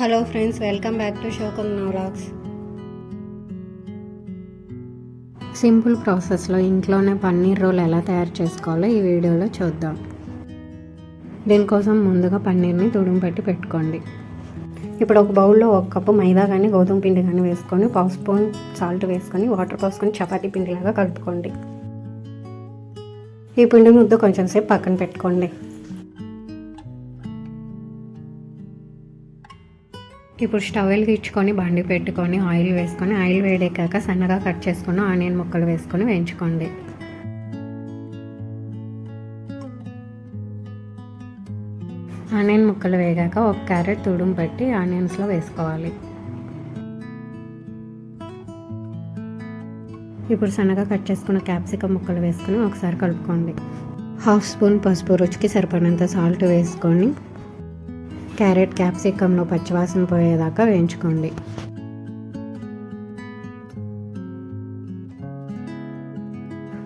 Hello friends welcome back to షోకమ్ నవలాగ్స్ simple ప్రాసెస్లో ఇంట్లోనే పన్నీర్ రోల్ ఎలా తయారు చేసుకోవాలో ఈ వీడియోలో చూద్దాం. దీనికోసం ముందుగా పన్నీర్ని తుడుము పెట్టి పెట్టుకోండి. ఇప్పుడు ఒక బౌల్లో ఒక కప్పు మైదా కానీ గోధుమ పిండి కానీ వేసుకొని పావు స్పూన్ సాల్ట్ వేసుకొని వాటర్ పోసుకొని చపాతీ పిండిలాగా కలుపుకోండి. ఈ పిండి ముద్ద కొంచెం సేపు పక్కన పెట్టుకోండి. ఇప్పుడు స్టవ్ వెలిగించుకొని బండి పెట్టుకొని ఆయిల్ వేసుకొని ఆయిల్ వేడెక్కాక సన్నగా కట్ చేసుకున్న ఆనియన్ ముక్కలు వేసుకొని వేయించుకోండి. ఆనియన్ ముక్కలు వేగాక ఒక క్యారెట్ తుడుము పెట్టి ఆనియన్స్లో వేసుకోవాలి. ఇప్పుడు సన్నగా కట్ చేసుకున్న క్యాప్సికమ్ ముక్కలు వేసుకొని ఒకసారి కలుపుకోండి. హాఫ్ స్పూన్ పసుపు రుచికి సరిపడినంత సాల్ట్ వేసుకొని క్యారెట్ క్యాప్సికంలో పచ్చివాసన పోయేదాకా వేయించుకోండి.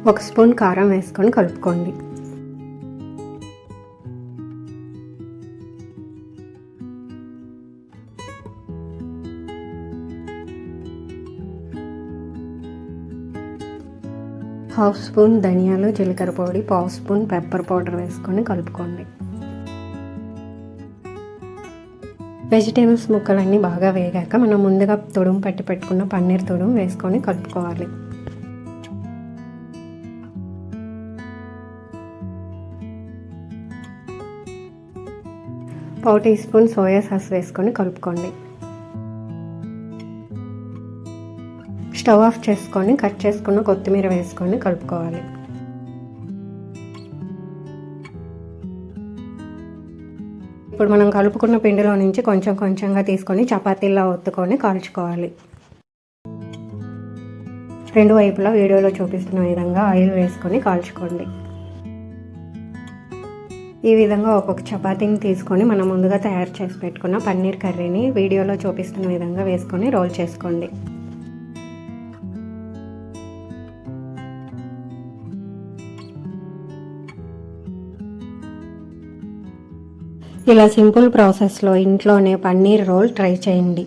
ఒక స్పూన్ కారం వేసుకొని కలుపుకోండి. హాఫ్ స్పూన్ ధనియాలు జీలకర్ర పొడి పావు స్పూన్ పెప్పర్ పౌడర్ వేసుకొని కలుపుకోండి. వెజిటేబుల్స్ ముక్కలన్నీ బాగా వేగాక మనం ముందుగా తొడుము పట్టి పెట్టుకున్న పన్నీర్ తొడుము వేసుకొని కలుపుకోవాలి. పావు టీ స్పూన్ సోయా సాస్ వేసుకొని కలుపుకోండి. స్టవ్ ఆఫ్ చేసుకొని కట్ చేసుకున్న కొత్తిమీర వేసుకొని కలుపుకోవాలి. ఇప్పుడు మనం కలుపుకున్న పిండిలో నుంచి కొంచెం కొంచెంగా తీసుకొని చపాతీలా ఒత్తుకొని కాల్చుకోవాలి. రెండు వైపులా వీడియోలో చూపిస్తున్న విధంగా ఆయిల్ వేసుకొని కాల్చుకోండి. ఈ విధంగా ఒక్కొక్క చపాతీని తీసుకొని మనం ముందుగా తయారు చేసి పెట్టుకున్న పన్నీర్ కర్రీని వీడియోలో చూపిస్తున్న విధంగా వేసుకొని రోల్ చేసుకోండి. ఇలా సింపుల్ ప్రాసెస్లో ఇంట్లోనే పన్నీర్ రోల్ ట్రై చేయండి.